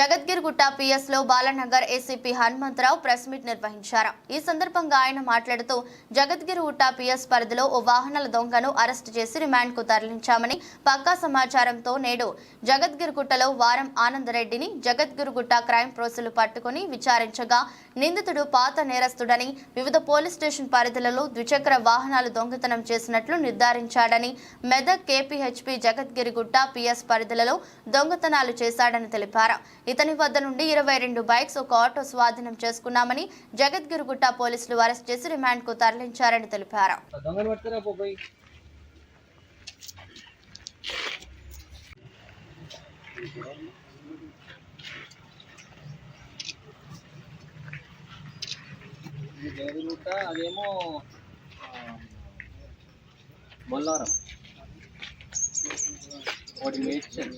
Jagadgirigutta పిఎస్లో Balanagar ACP Hanumantharao press meet నిర్వహించారు. ఈ సందర్భంగా ఆయన మాట్లాడుతూ జగద్గిరిగుట్ట పిఎస్ పరిధిలో ఓ వాహనాల దొంగను అరెస్టు చేసి రిమాండ్కు తరలించామని పక్కా సమాచారంతో నేడు జగద్గిరిగుట్టలో వారం ఆనందరెడ్డిని జగద్గిరిగుట్ట క్రైమ్ ప్రోసులు పట్టుకుని విచారించగా నిందితుడు పాత నేరస్తుడని వివిధ పోలీస్ స్టేషన్ పరిధిలలో ద్విచక్ర వాహనాలు దొంగతనం చేసినట్లు నిర్ధారించాడని మెదక్ కేపీహెచ్పి జగద్గిరిగుట్ట పిఎస్ పరిధిలలో దొంగతనాలు చేశాడని తెలిపారు. ఇతని వద్ద నుండి ఇరవై రెండు బైక్స్ ఒక ఆటో స్వాధీనం చేసుకున్నామని జగద్గిరిగుట్ట పోలీసులు అరెస్ట్ చేసి రిమాండ్కు తరలించారని తెలిపారు. అదేమో బొల్లారం. ఒకటి మేడ్చల్.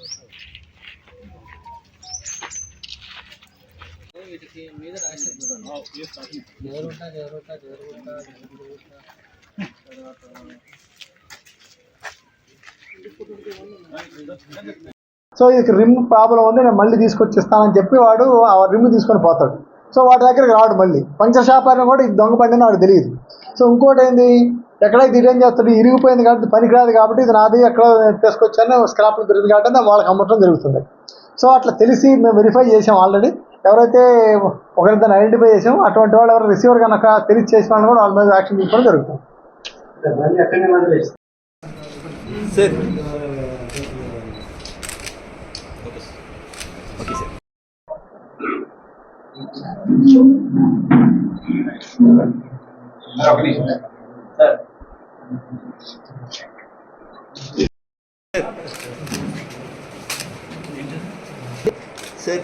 వీటికి మీద తర్వాత సో ఇది రిమ్ ప్రాబ్లం ఉంది నేను మళ్ళీ తీసుకొచ్చి ఇస్తానని చెప్పి వాడు ఆ రిమ్ తీసుకొని పోతాడు. సో వాడి దగ్గరికి రాడు మళ్ళీ. పంచర్ షాప్ అయినా కూడా ఇది దొంగ బండి అని వాడికి తెలియదు. సో ఇంకోటి ఏంది? ఎక్కడైతే ఇది ఏం చేస్తాడు? ఇరిగిపోయింది కాబట్టి పనికిరాదు కాబట్టి ఇది నాది ఎక్కడ తీసుకొచ్చాను స్క్రాప్లు దొరికింది కాబట్టి వాళ్ళకి అమ్మటం జరుగుతుంది. సో అట్లా తెలిసి మేము వెరిఫై చేసాం ఆల్రెడీ. ఎవరైతే ఒకరిద్దరిని ఐడెంటిఫై చేసాం అటువంటి వాళ్ళు ఎవరు రిసీవర్ కనుక తెలిసి చేసిన వాళ్ళని కూడా వాళ్ళ మీద యాక్షన్ తీసుకోవడం జరుగుతుంది. సార్.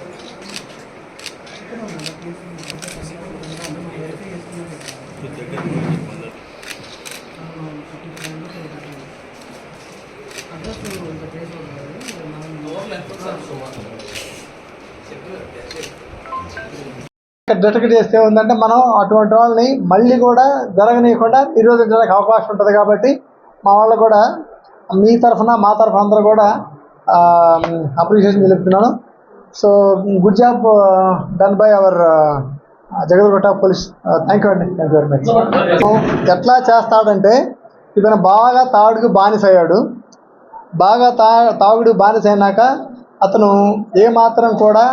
ఓకే చేస్తే ఉందంటే మనం అటువంటి వాళ్ళని మళ్ళీ కూడా జరగనీయకుండా నిరోధించడానికి అవకాశం ఉంటుంది కాబట్టి మా వాళ్ళు కూడా మీ తరఫున మా తరఫున అందరూ కూడా అప్రిషియేషన్ తెలుపుతున్నాను. So good job done by our Jagadgirigutta police thank you అండి థ్యాంక్ యూ వెరీ మచ్ ఎట్లా చేస్తాడంటే ఇతను బాగా తాడుకు బానిస అయ్యాడు బాగా తా తాగుడు బానిస అయినాక అతను ఏమాత్రం కూడా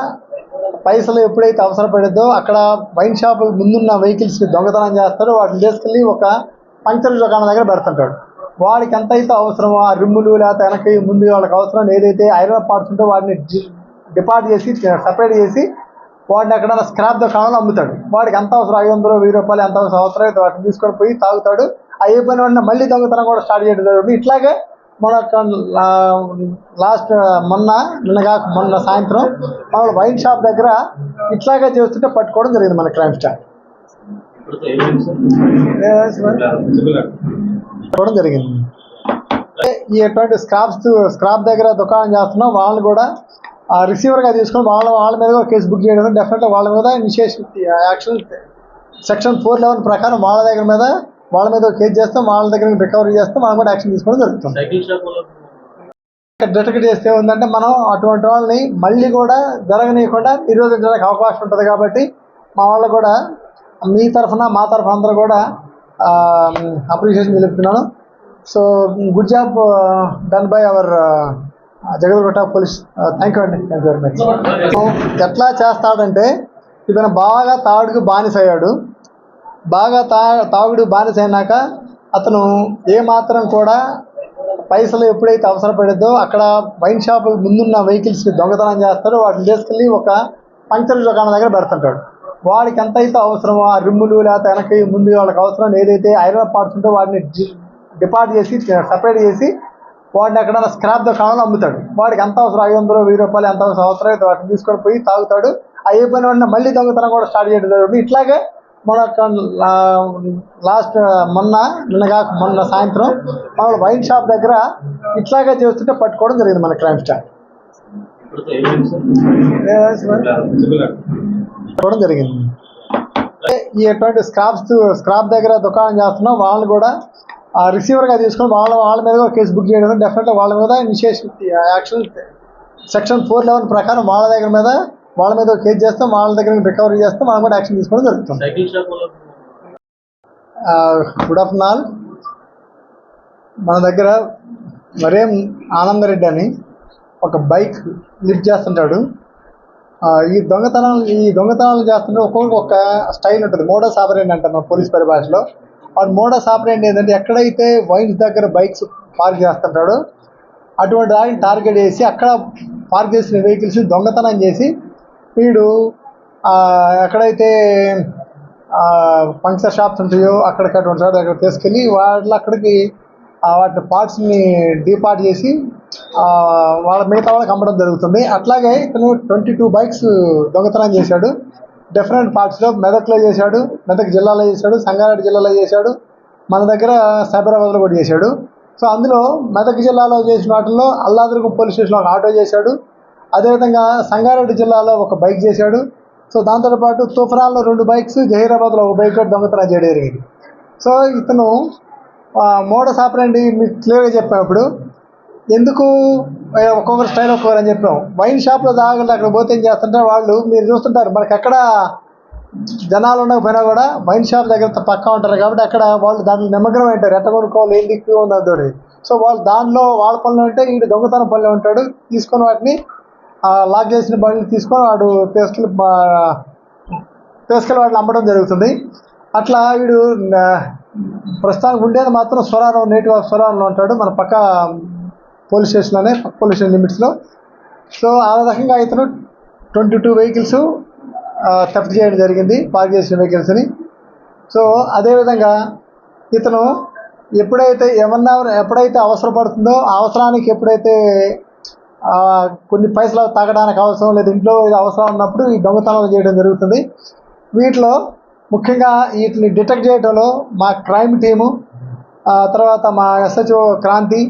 పైసలు ఎప్పుడైతే అవసరపడిద్దో అక్కడ వైన్ షాప్ ముందున్న వెహికల్స్ దొంగతనం చేస్తాడో. వాటిని తీసుకెళ్ళి ఒక పంక్చర్ దుకాణం దగ్గర పెడుతుంటాడు వాడికి ఎంత అయితే అవసరమో ఆ రిమ్ములు లేకపోతే వెనక్కి ముందు వాళ్ళకి అవసరం ఏదైతే ఐరన్ పార్ట్స్ ఉంటే వాటిని డి- డిపాజిట్ చేసి సపరేట్ చేసి వాడిని ఎక్కడైనా స్క్రాప్ దుకాణంలో అమ్ముతాడు. వాడికి ఎంత అవసరం? ఐదు వందలు వెయ్యి రూపాయలు ఎంత అవసరం? అవసరం అయితే వాటిని తీసుకొని పోయి తాగుతాడు. అయిపోయిన వాడిని మళ్ళీ దొంగతనం కూడా స్టార్ట్ చేయడం జరుగుతుంది. ఇట్లాగే మన లాస్ట్ మొన్న నిన్నగా మొన్న సాయంత్రం మన వైన్ షాప్ దగ్గర ఇట్లాగే చేస్తుంటే పట్టుకోవడం జరిగింది మన క్రైమ్ స్టార్ పట్టుకోవడం జరిగింది. ఈ ఎటువంటి స్క్రాప్స్ స్క్రాప్ దగ్గర దుకాణం చేస్తున్నాం వాళ్ళు కూడా ఆ రిసీవర్గా తీసుకొని వాళ్ళ వాళ్ళ మీద కూడా కేసు బుక్ చేయడం డెఫినెట్గా వాళ్ళ మీద initiation action section four eleven ప్రకారం వాళ్ళ దగ్గర మీద వాళ్ళ మీద ఒక కేసు చేస్తాం వాళ్ళ దగ్గర రికవరీ చేస్తాం వాళ్ళ కూడా యాక్షన్ తీసుకోవడం జరుగుతుంది. డిటెక్ట్ చేస్తే ఉందంటే మనం అటువంటి వాళ్ళని మళ్ళీ కూడా జరగనీయకుండా నిరోధించడానికి అవకాశం ఉంటుంది కాబట్టి మా వాళ్ళు కూడా మీ తరఫున మా తరఫున అందరూ కూడా అప్రిషియేషన్ తెలుపుతున్నాను. So good job done by our Jagadgirigutta police thank you అండి. Thank you very much. ఎట్లా చేస్తాడంటే ఇతను బాగా తాగుడుకు బానిస అయ్యాడు బాగా తా తాగుడు బానిస అయినాక అతను ఏమాత్రం కూడా పైసలు ఎప్పుడైతే అవసరపడిద్దో అక్కడ వైన్ షాప్ ముందున్న వెహికల్స్ దొంగతనం చేస్తాడో వాటిని తీసుకెళ్ళి ఒక పంక్చర్ దుకాణం దగ్గర పెడుతుంటాడు వాడికి ఎంత అయితే అవసరమో ఆ రిమ్ములు లేకపోతే వెనక్కి ముందు వాళ్ళకి అవసరం ఏదైతే ఐరన్ పార్ట్స్ ఉంటే వాటిని డిపార్ట్ డిపాజిట్ చేసి సపరేట్ చేసి వాడిని ఎక్కడైనా స్క్రాప్ దుకాణంలో అమ్ముతాడు వాడికి ఎంత అవసరం? ఐదు వందలు వెయ్యి రూపాయలు ఎంత అవసరం? అవసరం అయితే వాటిని తీసుకొని పోయి తాగుతాడు. అయిపోయిన వెంటనే మళ్ళీ దొంగతనం కూడా స్టార్ట్ చేయడం జరుగుతుంది. ఇట్లాగే మన లాస్ట్ మొన్న నిన్నగా మొన్న సాయంత్రం మన వైన్ షాప్ దగ్గర ఇట్లాగే చేస్తుంటే పట్టుకోవడం జరిగింది మన క్రైమ్ స్టార్ పట్టుకోవడం జరిగింది. ఈ ఎటువంటి స్క్రాప్స్ స్క్రాప్ దగ్గర దుకాణం చేస్తున్నాం వాళ్ళు కూడా ఆ రిసీవర్గా తీసుకొని వాళ్ళ వాళ్ళ మీద కూడా కేసు బుక్ చేయడం డెఫినెట్గా వాళ్ళ మీద initiation action section four eleven ప్రకారం వాళ్ళ దగ్గర మీద వాళ్ళ మీద ఒక కేసు చేస్తాం వాళ్ళ దగ్గర రికవరీ చేస్తాం వాళ్ళ కూడా యాక్షన్ తీసుకోవడం జరుగుతుంది. గుడ్ ఆఫ్టర్నూన్ ఆల్ మన దగ్గర మరేం ఆనందరెడ్డి అని ఒక బైక్ లిఫ్ట్ చేస్తుంటాడు. ఈ దొంగతనాలు ఈ దొంగతనాలు చేస్తుంటే ఒక్కొక్కరికి ఒక స్టైల్ ఉంటుంది. మోడస్ ఆపరేంట్ అంటారు మన పోలీస్ పరిభాషలో. వాడు మోడస్ ఆపరేంట్ ఏంటంటే ఎక్కడైతే వైన్స్ దగ్గర బైక్స్ పార్క్ చేస్తుంటాడో అటువంటి దాన్ని టార్గెట్ చేసి అక్కడ పార్క్ చేసిన వెహికల్స్ దొంగతనం చేసి వీడు ఎక్కడైతే పంక్చర్ షాప్స్ ఉంటాయో అక్కడికి అటువంటి చోట అక్కడ తీసుకెళ్ళి వాళ్ళు అక్కడికి వాటి పార్ట్స్ని డీపార్ట్ చేసి వాళ్ళ మిగతా వాళ్ళకి అమ్మడం జరుగుతుంది. అట్లాగే ఇతను ట్వంటీ టూ బైక్స్ దొంగతనం చేశాడు. డిఫరెంట్ పార్ట్స్లో మెదక్లో చేశాడు మెదక్ జిల్లాలో చేశాడు సంగారెడ్డి జిల్లాలో చేశాడు మన దగ్గర సైబరాబాద్లో కూడా చేశాడు. సో అందులో మెదక్ జిల్లాలో చేసిన వాటిల్లో అల్లాదుర్గం పోలీస్ స్టేషన్లో ఒక ఆటో చేశాడు. అదేవిధంగా సంగారెడ్డి జిల్లాలో ఒక బైక్ చేశాడు. సో దాంతోపాటు తుఫరాన్లో రెండు బైక్స్ జహీరాబాద్లో ఒక బైక్ దొంగతనం చేయడం జరిగింది. సో ఇతను మోడస్ ఆపరండి మీకు క్లియర్గా చెప్పినప్పుడు ఎందుకు? ఒక్కొక్కరు స్టైల్ ఒక్కొక్కరు అని చెప్పాం. వైన్ షాప్లో తాగలి అక్కడ పోతే ఏం చేస్తుంటారు? వాళ్ళు మీరు చూస్తుంటారు. మనకి ఎక్కడ జనాలు ఉండకపోయినా కూడా వైన్ షాప్ దగ్గర పక్కా ఉంటారు కాబట్టి అక్కడ వాళ్ళు దాంట్లో నిమగ్నం ఉంటారు ఎట్ట కొనుక్కోవాలి? ఏంటి క్యూ ఉన్నది సో వాళ్ళు దాంట్లో వాళ్ళ పనులు ఉంటే వీడు దొంగతనం పనులు ఉంటాడు. తీసుకొని వాటిని లాక్ చేసిన బండ్లు తీసుకొని వాడు పేస్కలు పేస్కలు వాటిని అమ్మడం జరుగుతుంది. అట్లా వీడు ప్రస్తుతానికి ఉండేది మాత్రం స్వరారం నేటివ్ ఆఫ్ స్వరారంలో ఉంటాడు. మన పక్క పోలీస్ స్టేషన్లోనే పోలీస్ స్టేషన్ లిమిట్స్లో. సో ఆ రకంగా ఇతను ట్వంటీ టూ వెహికల్స్ థెఫ్ట్ చేయడం జరిగింది పార్క్ చేసిన వెహికల్స్ని. సో అదేవిధంగా ఇతను ఎప్పుడైతే ఏమన్నా ఎప్పుడైతే అవసరపడుతుందో అవసరానికి ఎప్పుడైతే కొన్ని పైసలు తాగడానికి అవసరం లేదు ఇంట్లో ఇది అవసరం ఉన్నప్పుడు ఈ దొంగతనాలు చేయడం జరుగుతుంది. వీటిలో ముఖ్యంగా వీటిని డిటెక్ట్ చేయడంలో మా క్రైమ్ టీము తర్వాత మా SHO Kranti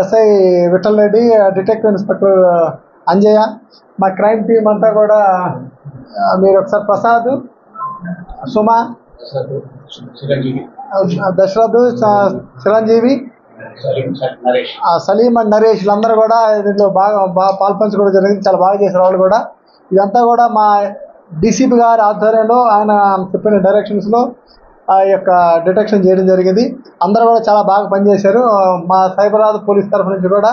SI Vittal Reddy detective inspector Anjaiah. మా క్రైమ్ టీం అంతా కూడా మీరు ఒకసారి ప్రసాద్ సుమ దశరథ్ చిరంజీవి ఆ సలీం అండ్ నరేష్ వీళ్ళందరూ కూడా దీంట్లో బాగా బాగా పాల్పంచుకోవడం జరిగింది. చాలా బాగా చేశారు వాళ్ళు కూడా. ఇదంతా కూడా మా డీసీపీ గారి ఆధ్వర్యంలో ఆయన చెప్పిన డైరెక్షన్స్లో ఆ యొక్క డిటెక్షన్ చేయడం జరిగింది. అందరూ కూడా చాలా బాగా పనిచేశారు. మా సైబరాబాద్ పోలీస్ తరఫు నుంచి కూడా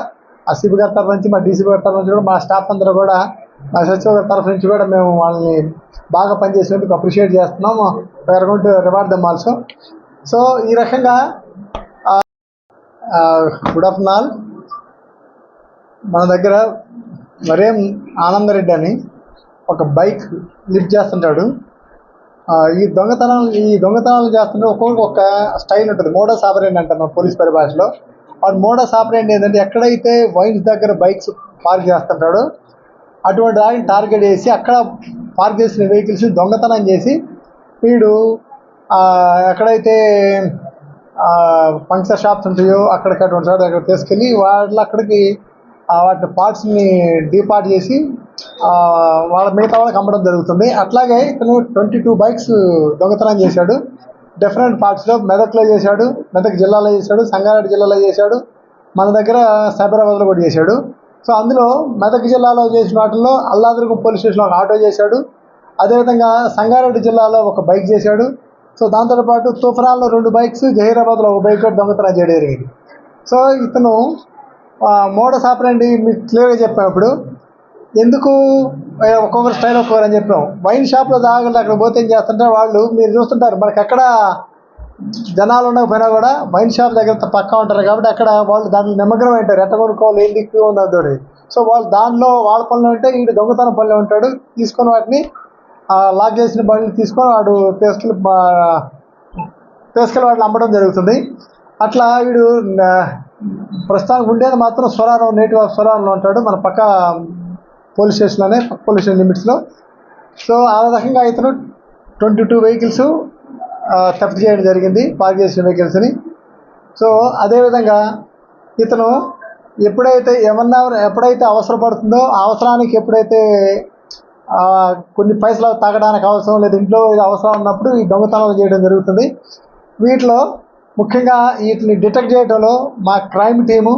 ఆ సిబి గారి తరఫు నుంచి మా డీసీబీ గారి తరఫు నుంచి కూడా మా స్టాఫ్ అందరూ కూడా మా సచివ గారి తరఫు నుంచి కూడా మేము వాళ్ళని బాగా పనిచేసినందుకు అప్రిషియేట్ చేస్తున్నాం. వేరగొంట రివార్డ్ దమ్ ఆల్సో సో ఈ రకంగా గుడ్ ఆఫ్టర్నూన్. ఆల్ మన దగ్గర మరేం ఆనందరెడ్డి అని ఒక బైక్ లిఫ్ట్ చేస్తుంటాడు. ఈ దొంగతనాలు ఈ దొంగతనాలు చేస్తుంటే ఒక్కొక్కరికి ఒక స్టైల్ ఉంటుంది. మోడో సాపరేంట్ అంటారు మన పోలీస్ పరిభాషలో. వాడు మోడస్ సాపరేంట్ ఏంటంటే ఎక్కడైతే వైన్స్ దగ్గర బైక్స్ పార్క్ చేస్తుంటాడో అటువంటి దాన్ని టార్గెట్ చేసి అక్కడ పార్క్ చేసిన వెహికల్స్ దొంగతనం చేసి వీడు ఎక్కడైతే పంక్చర్ షాప్స్ ఉంటాయో అక్కడికి అటువంటి దగ్గర అక్కడ తీసుకెళ్ళి వాళ్ళు అక్కడికి వాటి పార్ట్స్ని డీపార్ట్ చేసి వాళ్ళ మిగతా వాళ్ళకి అమ్మడం జరుగుతుంది. అట్లాగే ఇతను ట్వంటీ టూ బైక్స్ దొంగతనం చేశాడు. డిఫరెంట్ పార్ట్స్లో మెదక్లో చేశాడు మెదక్ జిల్లాలో చేశాడు సంగారెడ్డి జిల్లాలో చేశాడు మన దగ్గర సైబరాబాద్లో కూడా చేశాడు. సో అందులో మెదక్ జిల్లాలో చేసిన వాటిల్లో అల్లాదుర్గం పోలీస్ స్టేషన్లో ఒక ఆటో చేశాడు. అదేవిధంగా సంగారెడ్డి జిల్లాలో ఒక బైక్ చేశాడు. సో దాంతోపాటు తుఫరాన్లో రెండు బైక్స్ జహీరాబాద్లో ఒక బైక్ దొంగతనం చేయడం జరిగింది. సో ఇతను మోడస్ ఆపరండి మీకు క్లియర్గా చెప్పినప్పుడు ఎందుకు ఒక్కొక్కరు స్టైల్ ఒక్కొక్కరు అని చెప్పాం. వైన్ షాప్లో తాగలి అక్కడ పోతే ఏం చేస్తుంటారు? వాళ్ళు మీరు చూస్తుంటారు. మనకి ఎక్కడ జనాలు ఉండకపోయినా కూడా వైన్ షాప్ దగ్గర పక్కా ఉంటారు కాబట్టి అక్కడ వాళ్ళు దాంట్లో నిమగ్నం ఉంటారు. ఎట్ట కొనుక్కోవాలి ఏంటి ఉన్నది సో వాళ్ళు దాంట్లో వాళ్ళ పనులు ఉంటే వీడు దొంగతనం పనులు ఉంటాడు. తీసుకొని వాటిని లాక్ చేసిన బండ్లు తీసుకొని వాడు తీసుకెళ్ళి మా- వాటిని అమ్మడం జరుగుతుంది. అట్లా వీడు ప్రస్తుతానికి ఉండేది మాత్రం స్వరారం నేటివ్ ఆఫ్ స్వరారంలో ఉంటాడు మన పక్క పోలీస్ స్టేషన్లోనే పక్క పోలీస్ స్టేషన్ లిమిట్స్లో. సో ఆ రకంగా ఇతను ట్వంటీ టూ వెహికల్స్ థెఫ్ట్ చేయడం జరిగింది పార్క్ చేసిన వెహికల్స్ని. సో అదేవిధంగా ఇతను ఎప్పుడైతే ఏమన్నా ఎప్పుడైతే అవసరపడుతుందో అవసరానికి ఎప్పుడైతే కొన్ని పైసలు తాగడానికి అవసరం లేదు ఇంట్లో ఇది అవసరం ఉన్నప్పుడు ఈ దొంగతనాలు చేయడం జరుగుతుంది. వీటిలో ముఖ్యంగా వీటిని డిటెక్ట్ చేయడంలో మా క్రైమ్ టీము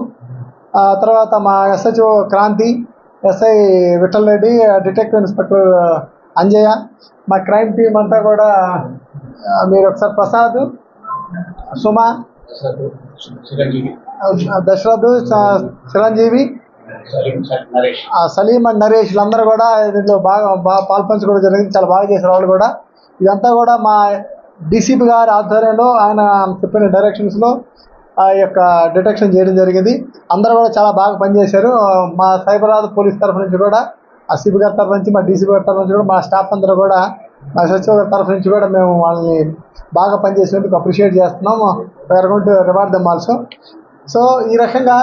తర్వాత మా SHO Kranti SI Vittal Reddy detective inspector Anjaiah మా క్రైమ్ టీం అంతా కూడా మీరు ఒకసారి ప్రసాద్ సుమ దశరథు దశరథ్ చిరంజీవి సలీం అండ్ నరేష్ వీళ్ళందరూ కూడా దీంట్లో బాగా బాగా పాల్పంచుకోవడం జరిగింది చాలా బాగా చేశారు వాళ్ళు కూడా. ఇదంతా కూడా మా డీసీపీ గారి ఆధ్వర్యంలో ఆయన చెప్పిన డైరెక్షన్స్లో ఆ యొక్క డిటెక్షన్ చేయడం జరిగింది. అందరూ కూడా చాలా బాగా పనిచేశారు. మా సైబరాబాద్ పోలీస్ తరఫు నుంచి కూడా ఆ సిపి గారి తరఫు నుంచి మా డీసీపీ గారి తరఫు నుంచి కూడా మా స్టాఫ్ అందరూ కూడా మా సచివ గారి తరఫు నుంచి కూడా మేము వాళ్ళని బాగా పనిచేసినందుకు అప్రిషియేట్ చేస్తున్నాము. We're reward them also so ఈ రకంగా